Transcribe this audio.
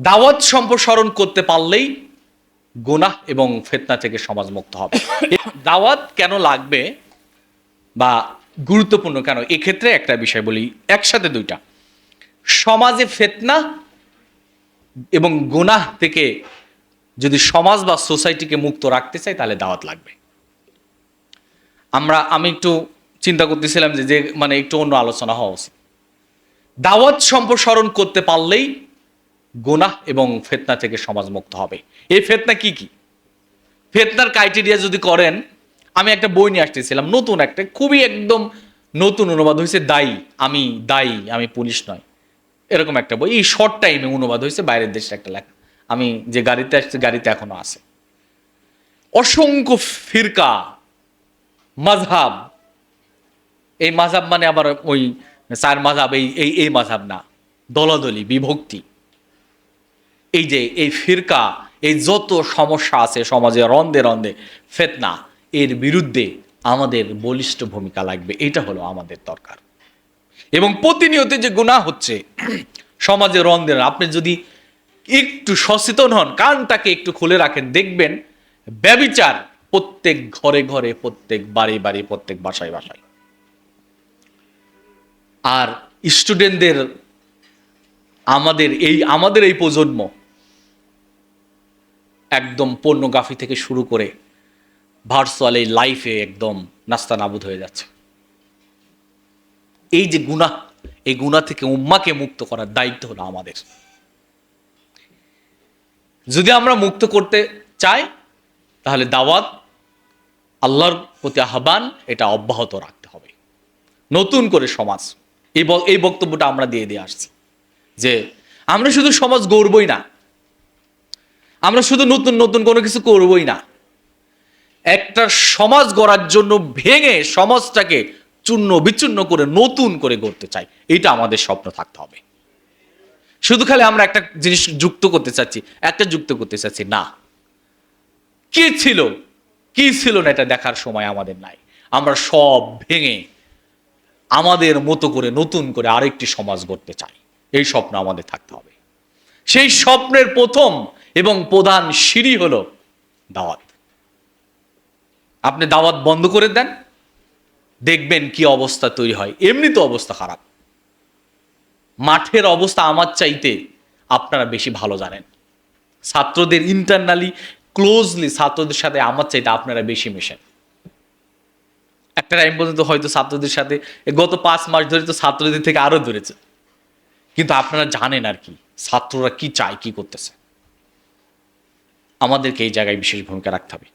দাওয়াত সম্প্রসারণ করতে পারলেই গুনাহ এবং ফেতনা থেকে সমাজ মুক্ত হবে দাওয়াত কেন লাগবে বা গুরুত্বপূর্ণ কেন? এক্ষেত্রে একটা বিষয় বলি, একসাথে দুইটা। সমাজে ফেতনা এবং গুনাহ থেকে যদি সমাজ বা সোসাইটিকে মুক্ত রাখতে চাই তাহলে দাওয়াত লাগবে। আমরা, আমি একটু চিন্তা করতেছিলাম যে যে মানে একটু অন্য আলোচনা হওয়া উচিত। দাওয়াত সম্প্রসারণ করতে পারলেই গুনাহ এবং ফেতনা থেকে সমাজ মুক্ত হবে। এই ফেতনা কি কি? ফেতনার ক্রাইটেরিয়া যদি করেন, আমি একটা বই নিয়ে আসতেছিলাম, নতুন একটা, খুবই একদম নতুন অনুবাদ হয়েছে দায়ী, আমি দায়ী, আমি পুলিশ নয় এরকম একটা বই, এই শর্ট টাইমে অনুবাদ হয়েছে বাইরের দেশের একটা লেখা। আমি যে গাড়িতে আসছি, গাড়িতে এখনও আছে। অসংখ্য ফিরকা মাঝহাব এই মাঝহাব মানে আবার ওই চার মাঝহাব এই এই মাঝহাব না, দলাদলি, বিভক্তি। এই যে, এই ফিরকা, এই যত সমস্যা আছে সমাজে রন্দে রন্দে ফেতনা, এর বিরুদ্ধে আমাদের বলিষ্ঠ ভূমিকা লাগবে। এটা হলো আমাদের দরকার। এবং প্রতিনিয়ত যে গুণা হচ্ছে, সমাজে রন্দের আপনি যদি একটু সচেতন হন, কানটাকে একটু খুলে রাখেন, দেখবেন ব্যবিচার প্রত্যেক ঘরে ঘরে, প্রত্যেক বাড়ি বাড়ি, প্রত্যেক বাসায় বাসায়। আর স্টুডেন্টদের আমাদের এই আমাদের এই প্রজন্ম একদম পর্নোগ্রাফি থেকে শুরু করে ভার্চুয়াল এই লাইফে একদম নাস্তা নাবুদ হয়ে যাচ্ছে। এই যে গুণা এই গুণা থেকে উম্মাকে মুক্ত করার দায়িত্ব হলো আমাদের। যদি আমরা মুক্ত করতে চাই, তাহলে দাওয়াত আল্লাহর প্রতি আহ্বান, এটা অব্যাহত রাখতে হবে। নতুন করে সমাজ, এই এই বক্তব্যটা আমরা দিয়ে দিয়ে আসছি যে আমরা শুধু সমাজ গড়বই না আমরা শুধু নতুন নতুন কোনো কিছু করবই না। একটা সমাজ গড়ার জন্য ভেঙে সমাজটাকে চূর্ণ বিচূর্ণ করে নতুন করে গড়তে চাই, এটা আমাদের স্বপ্ন থাকতে হবে। শুধু খালি আমরা একটা জিনিস যুক্ত করতে চাচ্ছি, একটা যুক্ত করতে চাচ্ছি, না। কি ছিল? কি ছিল না এটা দেখার সময় আমাদের নাই। আমরা সব ভেঙে আমাদের মতো করে নতুন করে আরেকটি সমাজ গড়তে চাই, এই স্বপ্ন আমাদের থাকতে হবে। সেই স্বপ্নের প্রথম এবং প্রধান সিঁড়ি হলো দাওয়াত। আপনি দাওয়াত বন্ধ করে দেন, দেখবেন কি অবস্থা তৈরি হয়। এমনি তো অবস্থা খারাপ। মাঠের অবস্থা আমার চাইতে আপনারা বেশি ভালো জানেন। ছাত্রদের ইন্টারনালি ক্লোজলি ছাত্রদের সাথে আমার চাইতে আপনারা বেশি মেশেন। একটা টাইম পর্যন্ত হয়তো ছাত্রদের সাথে গত পাঁচ মাস ধরে তো ছাত্রদের থেকে আরও ধরেছে। কিন্তু আপনারা জানেন আর কি, ছাত্ররা কি চায়, কি করতেছে। আমাদেরকে এই জায়গায় বিশেষ ভূমিকা রাখতে হবে।